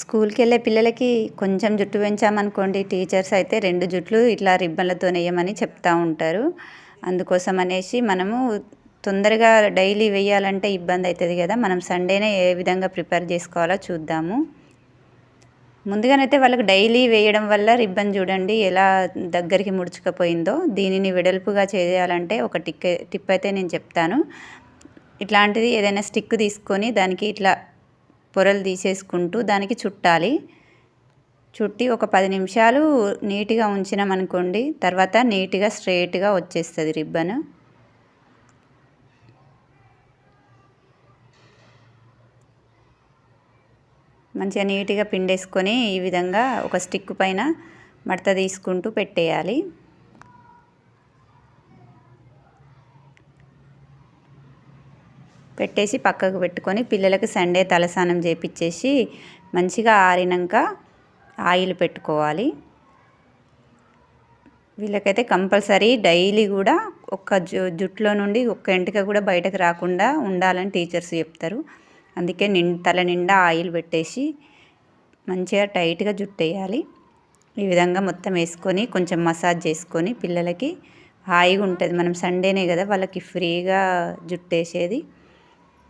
స్కూల్కి వెళ్ళే పిల్లలకి కొంచెం జుట్టు పెంచామనుకోండి టీచర్స్ అయితే రెండు జుట్లు ఇట్లా రిబ్బన్లతో వేయమని చెప్తూ ఉంటారు. అందుకోసం అనేసి మనము తొందరగా డైలీ వేయాలంటే ఇబ్బంది అవుతుంది కదా మనం సండేనే ఏ విధంగా ప్రిపేర్ చేసుకోవాలో చూద్దాము. ముందుగానైతే వాళ్ళకి డైలీ వేయడం వల్ల రిబ్బన్ చూడండి ఎలా దగ్గరికి ముడుచుకుపోయిందో దీనిని వెడల్పుగా చేయాలంటే ఒక టిక్ టిప్ అయితే నేను చెప్తాను. ఇట్లాంటిది ఏదైనా స్టిక్ తీసుకొని దానికి ఇట్లా పొరలు తీసేసుకుంటూ దానికి చుట్టాలి. చుట్టి ఒక పది నిమిషాలు నీట్గా ఉంచినామనుకోండి తర్వాత నీట్గా స్ట్రైట్గా వచ్చేస్తుంది రిబ్బన్. మంచిగా నీట్గా పిండేసుకొని ఈ విధంగా ఒక స్టిక్ పైన మడత తీసుకుంటూ పెట్టేయాలి. పెట్టేసి పక్కకు పెట్టుకొని పిల్లలకి సండే తలస్నానం చేపించేసి మంచిగా ఆరినాక ఆయిల్ పెట్టుకోవాలి. వీళ్ళకైతే కంపల్సరీ డైలీ కూడా ఒక్క జు జుట్లో నుండి ఒక్క ఎంటిక కూడా బయటకు రాకుండా ఉండాలని టీచర్స్ చెప్తారు. అందుకే నిం తల నిండా ఆయిల్ పెట్టేసి మంచిగా టైట్గా జుట్టు వేయాలి ఈ విధంగా మొత్తం వేసుకొని కొంచెం మసాజ్ చేసుకొని పిల్లలకి హాయిగా ఉంటుంది. మనం సండేనే కదా వాళ్ళకి ఫ్రీగా జుట్టు వేసేది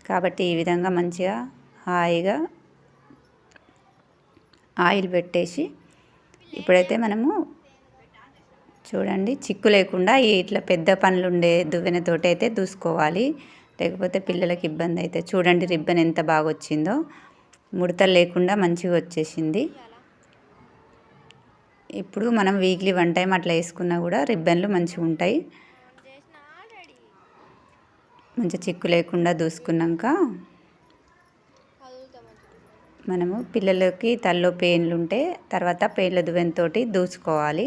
కాబట్టి ఈ విధంగా మంచిగా హాయిగా ఆయిల్ పెట్టేసి ఇప్పుడైతే మనము చూడండి చిక్కు లేకుండా ఇట్లా పెద్ద పనులు ఉండే దువ్వెనతోటి అయితే దూసుకోవాలి. లేకపోతే పిల్లలకి ఇబ్బంది అయితే చూడండి రిబ్బన్ ఎంత బాగా వచ్చిందో ముడతలు లేకుండా మంచిగా వచ్చేసింది. ఇప్పుడు మనం వీక్లీ వన్ టైం అట్లా వేసుకున్నా కూడా రిబ్బన్లు మంచిగా ఉంటాయి మంచి చిక్కు లేకుండా దూసుకున్నాక మనము పిల్లలకి తల్లో పెయిన్లు ఉంటే తర్వాత పెయిన్ల దువెంతో దూసుకోవాలి.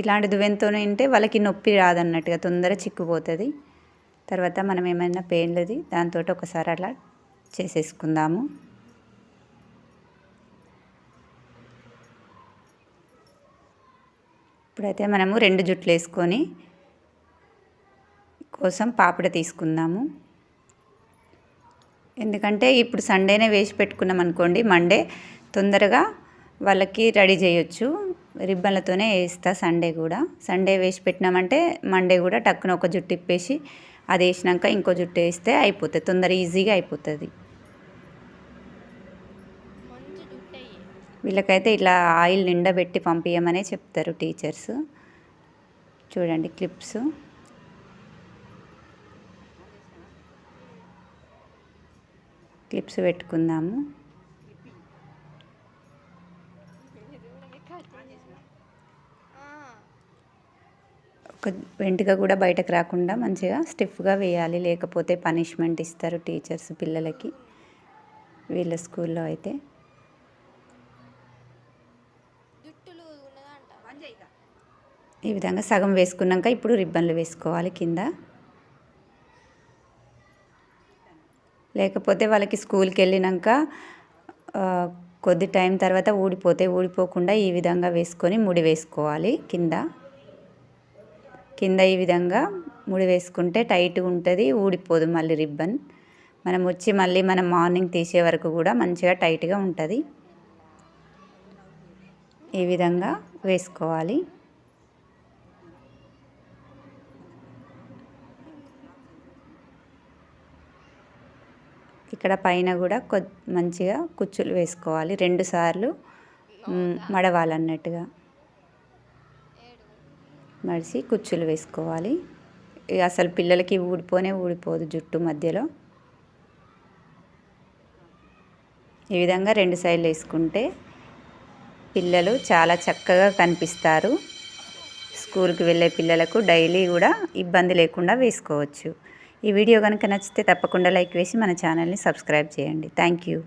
ఇలాంటి దువెంతో ఉంటే వాళ్ళకి నొప్పి రాదన్నట్టుగా తొందర చిక్కుపోతుంది. తర్వాత మనం ఏమైనా పెయిన్లది దాంతో ఒకసారి అలా చేసేసుకుందాము. ఇప్పుడైతే మనము రెండు జుట్లు వేసుకొని కోసం పాపడ తీసుకుందాము. ఎందుకంటే ఇప్పుడు సండేనే వేసి పెట్టుకున్నాం అనుకోండి మండే తొందరగా వాళ్ళకి రెడీ చేయొచ్చు. రిబ్బన్లతోనే వేస్తా సండే కూడా. సండే వేసి పెట్టినామంటే మండే కూడా టక్కున ఒక జుట్టు ఇప్పేసి అది వేసినాక ఇంకో జుట్టు వేస్తే అయిపోతుంది తొందర ఈజీగా అయిపోతుంది. వీళ్ళకైతే ఇట్లా ఆయిల్ నిండబెట్టి పంపించమనే చెప్తారు టీచర్స్. చూడండి క్లిప్స్. క్లిప్స్ పెట్టుకుందాము. ఒక వెంటగా కూడా బయటకు రాకుండా మంచిగా స్టిఫ్గా వేయాలి లేకపోతే పనిష్మెంట్ ఇస్తారు టీచర్స్ పిల్లలకి. వీళ్ళ స్కూల్లో అయితే. ఈ విధంగా సగం వేసుకున్నాక ఇప్పుడు రిబ్బన్లు వేసుకోవాలి కింద. లేకపోతే వాళ్ళకి స్కూల్కి వెళ్ళినాక కొద్ది టైం తర్వాత ఊడిపోతే ఊడిపోకుండా ఈ విధంగా వేసుకొని ముడి వేసుకోవాలి కింద. కింద ఈ విధంగా ముడి వేసుకుంటే టైట్గా ఉంటుంది ఊడిపోదు మళ్ళీ రిబ్బన్. మనం వచ్చి మళ్ళీ మనం మార్నింగ్ తీసే వరకు కూడా మంచిగా టైట్గా ఉంటుంది. ఈ విధంగా వేసుకోవాలి. ఇక్కడ పైన కూడా కొ మంచిగా కుచ్చులు వేసుకోవాలి. రెండు సార్లు మడవాలన్నట్టుగా. మడిసి కుచ్చులు వేసుకోవాలి. అసలు పిల్లలకి ఊడిపోనే ఊడిపోదు జుట్టు మధ్యలో. ఈ విధంగా రెండు సైడ్లు వేసుకుంటే పిల్లలు చాలా చక్కగా కనిపిస్తారు. స్కూల్కి వెళ్ళే పిల్లలకు డైలీ కూడా ఇబ్బంది లేకుండా వేసుకోవచ్చు. ఈ వీడియో కనుక నచ్చితే తప్పకుండా లైక్ వేసి మన ఛానల్ని సబ్స్క్రైబ్ చేయండి. Thank you.